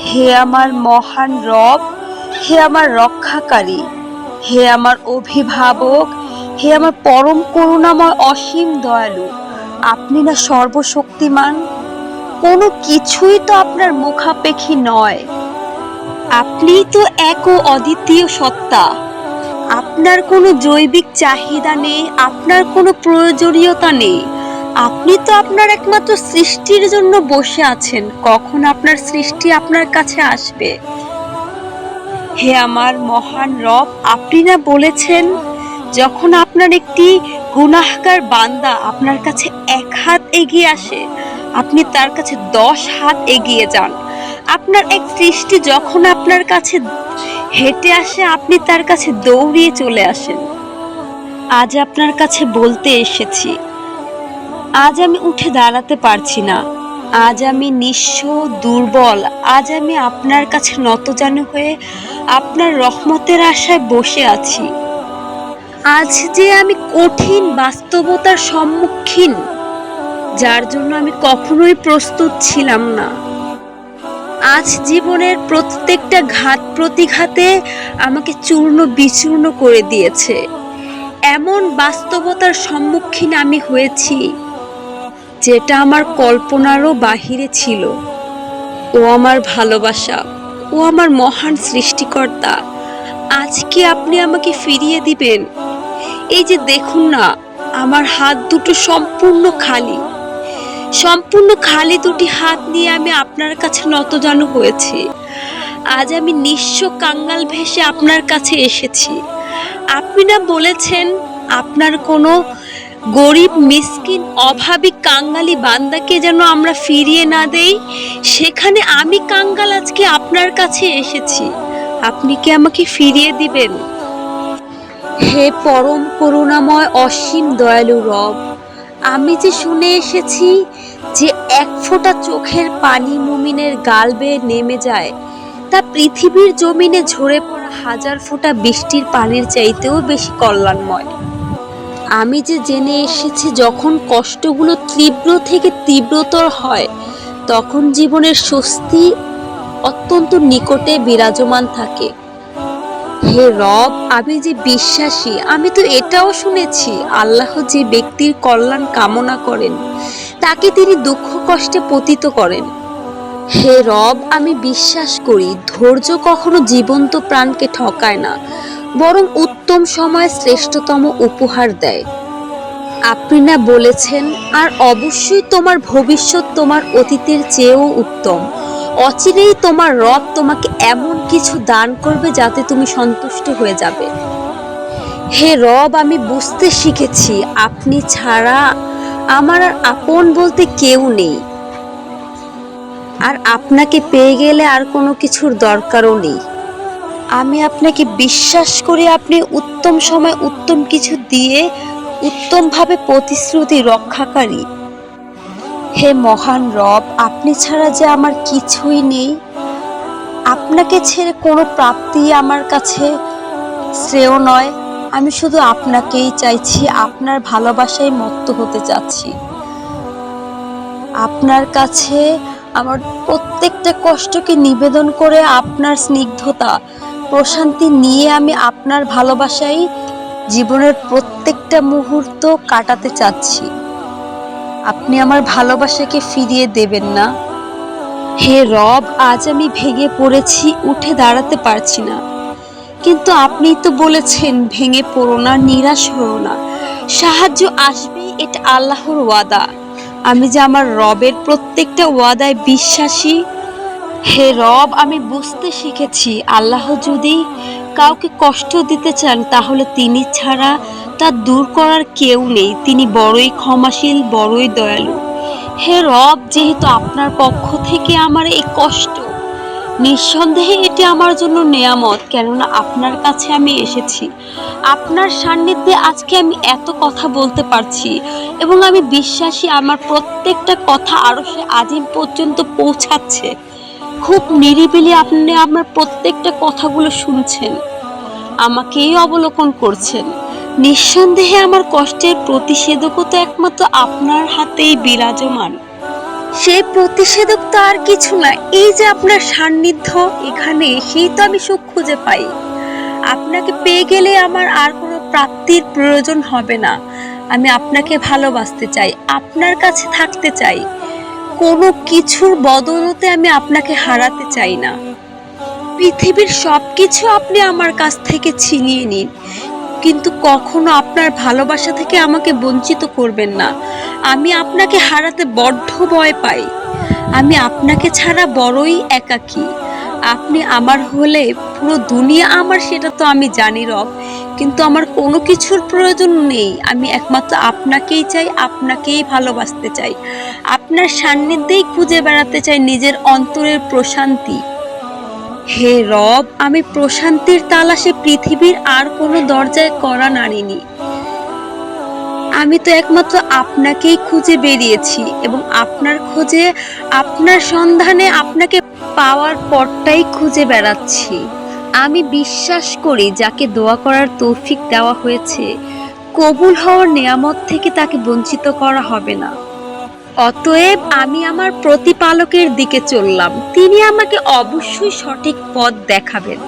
হে আমার মহান রব, হে আমার রক্ষাকারী, হে আমার অভিভাবক, হে আমার পরম করুণাময় অসীম দয়ালু, আপনি না সর্বশক্তিমান? কোনো কিছুই তো আপনার মুখাপেক্ষী নয়। আপনি তো এক ও অদ্বিতীয় সত্তা। আপনার কোনো জৈবিক চাহিদা নেই, আপনার কোনো প্রয়োজনীয়তা নেই। আপনি তো আপনার একমাত্র সৃষ্টির জন্য বসে আছেন, কখন আপনার সৃষ্টি আপনার কাছে আসবে? হে আমার মহান রব, আপনি না বলেছেন, যখন আপনার একটি গুনাহগার বান্দা আপনার কাছে এক হাত এগিয়ে আসে, আপনি তার কাছে দশ হাত এগিয়ে যান। আপনার এক সৃষ্টি যখন আপনার কাছে হেঁটে আসে আপনি তার কাছে দৌড়িয়ে চলে আসেন। আজ আপনার কাছে বলতে এসেছি, আজ আমি উঠে দাঁড়াতে পারছি না। আজ আমি নিঃস্ব, দুর্বল, আজ আমি আপনার কাছে নতজানু হয়ে আপনার রহমতের আশায় বসে আছি। আজ যে আমি কঠিন বাস্তবতার সম্মুখীন, যার জন্য আমি কখনোই প্রস্তুত ছিলাম না। আজ জীবনের প্রত্যেকটা ঘাত প্রতিঘাতে আমাকে চূর্ণ বিচূর্ণ করে দিয়েছে। এমন বাস্তবতার সম্মুখীন আমি হয়েছি, যেটা আমার কল্পনারও বাহিরে ছিল। ও আমার ভালোবাসা, ও আমার মহান সৃষ্টিকর্তা আজকে আপনি আমাকে ফিরিয়ে দিবেন? এই যে দেখুন না, আমার হাত দুটো সম্পূর্ণ খালি। সম্পূর্ণ খালি দুটি হাত নিয়ে আমি আপনার কাছে নতজানু হয়েছি। আজ আমি নিঃস্ব কাঙ্গাল ভেসে আপনার কাছে এসেছি। আপনি না বলেছেন আপনার কোনো গরিব, মিসকিন, অভাবী কাঙ্গালি বান্দাকে যেন আমরা ফিরিয়ে না দেই, সেখানে আমি কাঙ্গাল আজকে আপনার কাছে এসেছি। আপনি কি আমাকে ফিরিয়ে দিবেন? হে পরম করুণাময় অসীম দয়ালু রব আমি যে শুনে এসেছি যে এক ফোঁটা চোখের পানি মুমিনের গাল বেয়ে নেমে যায়, তা পৃথিবীর জমিনে ঝরে পড়া হাজার ফোঁটা বৃষ্টির পানির চাইতেও বেশি কল্যাণময়। আমি যে জেনে এসেছি যখন কষ্টগুলো তীব্র থেকে তীব্রতর হয়, তখন জীবনের স্বস্তি অত্যন্ত নিকটে বিরাজমান থাকে। হে রব, আমি যে বিশ্বাসী, আমি তো এটাও শুনেছি, আল্লাহ যে ব্যক্তির কল্যাণ কামনা করেন, তাকে তিনি দুঃখ কষ্টে পতিত করেন। হে রব, আমি বিশ্বাস করি, ধৈর্য কখনো জীবন্ত প্রাণকে ঠকায় না, বরং উত্তম সময় শ্রেষ্ঠতম উপহার দেয়। আপনি না বলেছেন, আর অবশ্যই তোমার ভবিষ্যৎ তোমার অতীতের চেয়েও উত্তম। অচিরেই তোমার রব তোমাকে এমন কিছু দান করবে যাতে তুমি সন্তুষ্ট হয়ে যাবে। হে রব, আমি বুঝতে শিখেছি, আপনি ছাড়া আমার আর আপন বলতে কেউ নেই। আর আপনাকে পেয়ে গেলে আর কোনো কিছুর দরকারও নেই। আমি আপনাকে বিশ্বাস করি, আপনি উত্তম সময় উত্তম কিছু দিয়ে উত্তমভাবে প্রতিশ্রুতি রক্ষাকারী। হে মহান রব, আপনি ছাড়া যে আমার কিছুই নেই। আপনাকে ছেড়ে কোনো প্রাপ্তি আমার কাছে শ্রেয় নয়। আমি শুধু আপনাকেই চাইছি, আপনার ভালোবাসায় মত্ত হতে চাচ্ছি। আপনার কাছে আমার প্রত্যেকটা কষ্টকে নিবেদন করে আপনার স্নিগ্ধতা, প্রশান্তি নিয়ে আমি আপনার ভালোবাসায় জীবনের প্রত্যেকটা মুহূর্ত কাটাতে চাচ্ছি। আপনি আমার ভালোবাসাকে ফিরিয়ে দেবেন না। হে রব, আজ আমি ভেঙে পড়েছি, উঠে দাঁড়াতে পারছি না। কিন্তু আপনি তো বলেছেন, ভেঙে পড়ো না, নিরাশ হও না। সাহায্য আসবেই, এটা আল্লাহর ওয়াদা। আমি যে আমার রবের প্রত্যেকটা ওয়াদায় বিশ্বাসী, হে রব, আমি বুঝতে শিখেছি, আল্লাহ যদি কাউকে কষ্ট দিতে চান, তাহলে তিনি ছাড়া তা দূর করার কেউ নেই। তিনি বড়ই ক্ষমাশীল, বড়ই দয়ালু। হে রব, যেহেতু আপনার পক্ষ থেকে আমার এই কষ্ট, নিঃসন্দেহে এটি আমার জন্য নেয়ামত, কেননা আপনার কাছে আমি এসেছি। আপনার সান্নিধ্যে আজকে আমি এত কথা বলতে পারছি এবং আমি বিশ্বাসী আমার প্রত্যেকটা কথা আরও সে আজিম পর্যন্ত পৌঁছাচ্ছে। খুব নিরিবিলি আপনি আমার প্রত্যেকটা কথাগুলো শুনছেন। আমাকেই অবলোকন করছেন। নিঃসন্দেহে আমার কষ্টের প্রতিষেধকও তো একমাত্র আপনার হাতেই বিরাজমান। সেই প্রতিষেধক তো আর কিছু না, এই যে আপনার সান্নিধ্য, এখানে এসেই তো আমি সুখ খুঁজে পাই। আপনাকে পেয়ে গেলে আমার আর কোনো প্রাপ্তির প্রয়োজন হবে না। আমি আপনাকে ভালোবাসতে চাই, আপনার কাছে থাকতে চাই। কোনো কিছুর বদলতে আমি আপনাকে হারাতে চাই না। পৃথিবীর সব কিছু আপনি আমার কাছ থেকে ছিনিয়ে নিন। কিন্তু কখনো আপনার ভালোবাসা থেকে আমাকে বঞ্চিত করবেন না। আমি আপনাকে হারাতে বড্ড ভয় পাই। আমি আপনাকে ছাড়া বড়ই একাকী। আপনি আমার হলে পুরো দুনিয়া আমার, সেটা তো আমি জানি রব, কিন্তু আমার কোনো কিছুর প্রয়োজন নেই। আমি একমাত্র আপনাকেই চাই, আপনাকেই ভালোবাসতে চাই। আপনার সান্নিধ্যেই খুঁজে বেড়াতে চাই নিজের অন্তরের প্রশান্তি। হে রব, আমি প্রশান্তির তালাশে পৃথিবীর আর কোনো দরজায় করা নাড়িনি। আমি তো একমাত্র আপনাকেই খুঁজে বেরিয়েছি এবং আপনার খোঁজে, আপনার সন্ধানে আপনাকে পাওয়ার পরটাই খুঁজে বেড়াচ্ছি। আমি বিশ্বাস করি যাকে দোয়া করার তৌফিক দেওয়া হয়েছে, কবুল হওয়ার নেয়ামত থেকে তাকে বঞ্চিত করা হবে না। অতএব আমি আমার প্রতিপালকের দিকে চললাম। তিনি আমাকে অবশ্যই সঠিক পথ দেখাবেন।